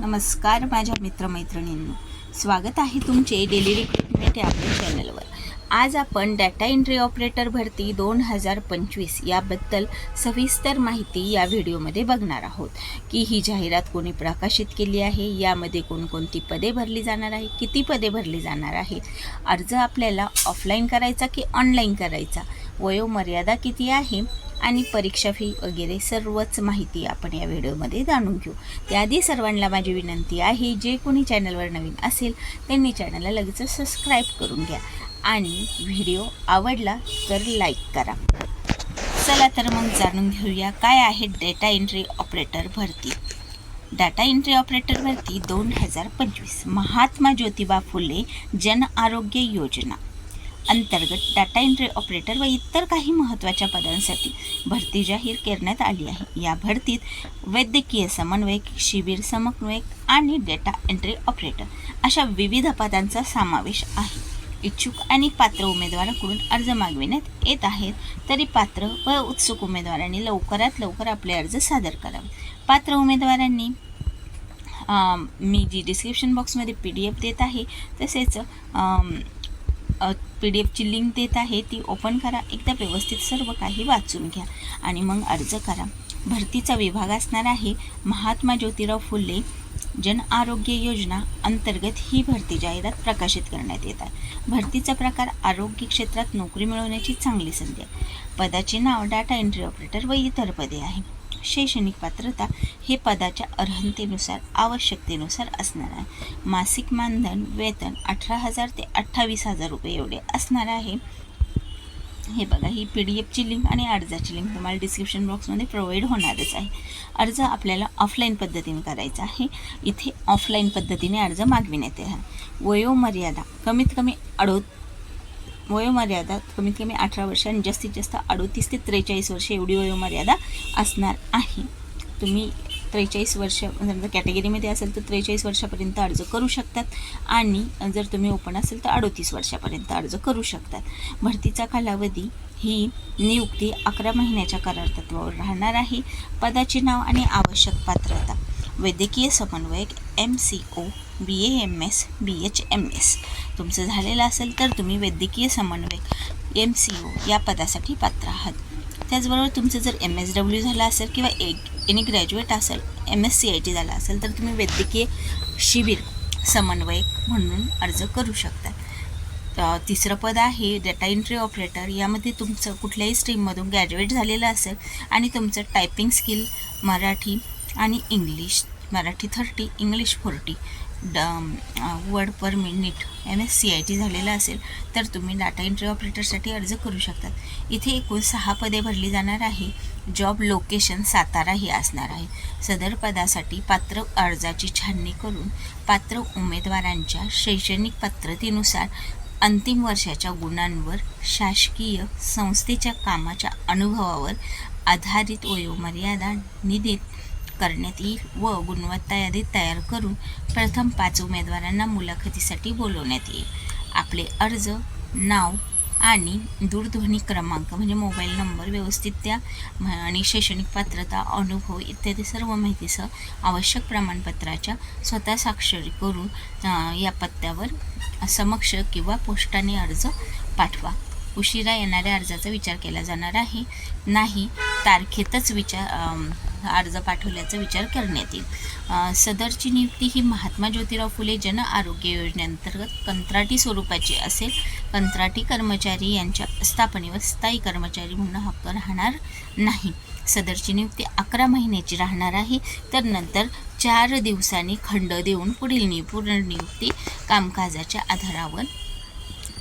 नमस्कार माझ्या मित्रमैत्रिणींनी. स्वागत आहे तुमचे डेली रिक्रुटमेंट या आपल्या चॅनलवर आज आपण डाटा एंट्री ऑपरेटर भरती दोन हजार पंचवीस याबद्दल सविस्तर माहिती या व्हिडिओमध्ये बघणार आहोत. की ही जाहिरात कोणी प्रकाशित केली आहे यामध्ये कोणकोणती पदे भरली जाणार आहे किती पदे भरली जाणार आहे अर्ज आपल्याला ऑफलाईन करायचा की ऑनलाईन करायचा वयोमर्यादा किती आहे आणि परीक्षा फी वगैरे सर्वच माहिती आपण या व्हिडिओमध्ये जाणून घेऊ. त्याआधी सर्वांना माझी विनंती आहे जे कोणी चॅनलवर नवीन असेल त्यांनी चॅनलला लगेच सबस्क्राईब करून घ्या. आणि व्हिडिओ आवडला तर लाईक करा. चला तर मग जाणून घेऊया काय आहे डेटा एंट्री ऑपरेटर भरती. डाटा एंट्री ऑपरेटर भरती दोन हजार पंचवीस. महात्मा ज्योतिबा फुले जन आरोग्य योजना. अंतर्गत डाटा एंट्री ऑपरेटर व इतर काही महत्त्वाच्या पदांसाठी भरती जाहीर करण्यात आली आहे. या भरतीत वैद्यकीय समन्वयक शिबिर समन्वयक आणि डेटा एंट्री ऑपरेटर अशा विविध पदांचा समावेश आहे. इच्छुक आणि पात्र उमेदवाराकडून अर्ज मागविण्यात येत आहेत तरी पात्र व उत्सुक उमेदवारांनी लवकरात लवकर आपले अर्ज सादर करावे. पात्र उमेदवारांनी मी जी डिस्क्रिप्शन बॉक्समध्ये पी डी एफ देत आहे तसेच पी डी एफची लिंक देत आहे ती ओपन करा. एकदा व्यवस्थित सर्व काही वाचून घ्या. आणि मग अर्ज करा. भरतीचा विभाग असणार आहे. महात्मा ज्योतिराव फुले जन आरोग्य योजना अंतर्गत ही भरती जाहिरात प्रकाशित करण्यात येत आहे भरतीचा प्रकार आरोग्य क्षेत्रात नोकरी मिळवण्याची चांगली संधी आहे. पदाचे नाव डाटा एंट्री ऑपरेटर व इतर पदे आहे शैक्षणिक पात्रता हे पदाच्या अर्हतेनुसार आवश्यकतेनुसार असणार आहे. मासिक मानधन वेतन अठरा हजार ते अठ्ठावीस हजार रुपये एवढे असणार आहे. हे बघा ही पी डी एफची लिंक आणि अर्जाची लिंक तुम्हाला डिस्क्रिप्शन बॉक्समध्ये प्रोव्हाइड होणारच आहे. अर्ज आपल्याला ऑफलाईन पद्धतीने करायचा आहे. इथे ऑफलाईन पद्धतीने अर्ज मागविण्यात येणार. वयोमर्यादा कमीत कमी अडो वयोमर्यादा कमीत कमी अठरा वर्ष आणि जास्तीत जास्त अडोतीस ते त्रेचाळीस वर्ष एवढी वयोमर्यादा असणार आहे. तुम्ही त्रेचाळीस वर्ष समजा कॅटेगरीमध्ये असेल तर त्रेचाळीस वर्षापर्यंत अर्ज करू शकतात आणि जर तुम्ही ओपन असेल तर अडोतीस वर्षापर्यंत अर्ज करू शकतात. भरतीचा कालावधी ही नियुक्ती अकरा महिन्याच्या करार तत्वावर राहणार आहे. पदाचे नाव आणि आवश्यक पात्रता. वैद्यकीय समन्वयक M C O B A M S B H M S तुमचं झालेलं असेल तर तुम्ही वैद्यकीय समन्वयक एम सी ओ या पदासाठी पात्र आहात. त्याचबरोबर तुमचं जर एम एस डब्ल्यू झालं असेल किंवा एक एनी ग्रॅज्युएट असेल M S C I T झाला असेल तर तुम्ही वैद्यकीय शिबिर समन्वयक म्हणून अर्ज करू शकता. तिसरं पद आहे डेटा एंट्री ऑपरेटर यामध्ये तुमचं कुठल्याही स्ट्रीममधून ग्रॅज्युएट झालेलं असेल आणि तुमचं टायपिंग स्किल मराठी आणि English Marathi thirty English forty. The word per minute M S C I T झालेलं असेल तर तुम्ही डाटा एंट्री ऑपरेटरसाठी अर्ज करू शकतात इथे एकूण सहा पदे भरली जाणार आहे. जॉब लोकेशन सातारा ही असणार आहे. सदर पदासाठी पात्र अर्जाची छाननी करून पात्र उमेदवारांच्या शैक्षणिक पात्रतेनुसार अंतिम वर्षाच्या गुणांवर शासकीय संस्थेच्या कामाच्या अनुभवावर आधारित वयोमर्यादा निधीत करण्यात येईल व गुणवत्ता यादी तयार करून प्रथम पाच उमेदवारांना मुलाखतीसाठी बोलवण्यात येईल. आपले अर्ज नाव आणि दूरध्वनी क्रमांक म्हणजे मोबाईल नंबर व्यवस्थित द्या आणि शैक्षणिक पात्रता अनुभव इत्यादी सर्व माहितीसह आवश्यक प्रमाणपत्राच्या स्वतः स्वाक्षरी करून या पत्त्यावर समक्ष किंवा पोस्टाने अर्ज पाठवा. उशिरा येणाऱ्या अर्जाचा विचार केला जाणार आहे. नाही तारखेतच विचार अर्ज पाठवल्याचा विचार करण्यात येईल. सदरची नियुक्ती ही महात्मा ज्योतिराव फुले जन आरोग्य योजनेअंतर्गत कंत्राटी स्वरूपाची असेल. कंत्राटी कर्मचारी यांच्या स्थापनेवर स्थायी कर्मचारी म्हणून हक्क राहणार नाही. सदरची नियुक्ती अकरा महिन्याची राहणार आहे. तर नंतर चार दिवसांनी खंड देऊन पुढील नि पुनर्नियुक्ती कामकाजाच्या आधारावर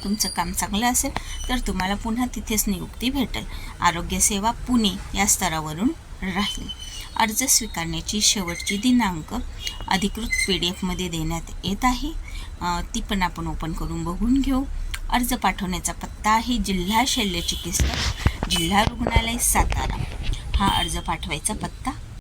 तुमचं काम चांगलं असेल तर तुम्हाला पुन्हा तिथेच नियुक्ती भेटेल. आरोग्यसेवा पुणे या स्तरावरून राहील. अर्ज स्वीकारण्याची शेवटची दिनांक अधिकृत पी डी एफमध्ये देण्यात येत आहे. ती पण आपण ओपन करून बघून घेऊ. अर्ज पाठवण्याचा पत्ता आहे जिल्हा शल्यचिकित्सक जिल्हा रुग्णालय सातारा. हा अर्ज पाठवायचा पत्ता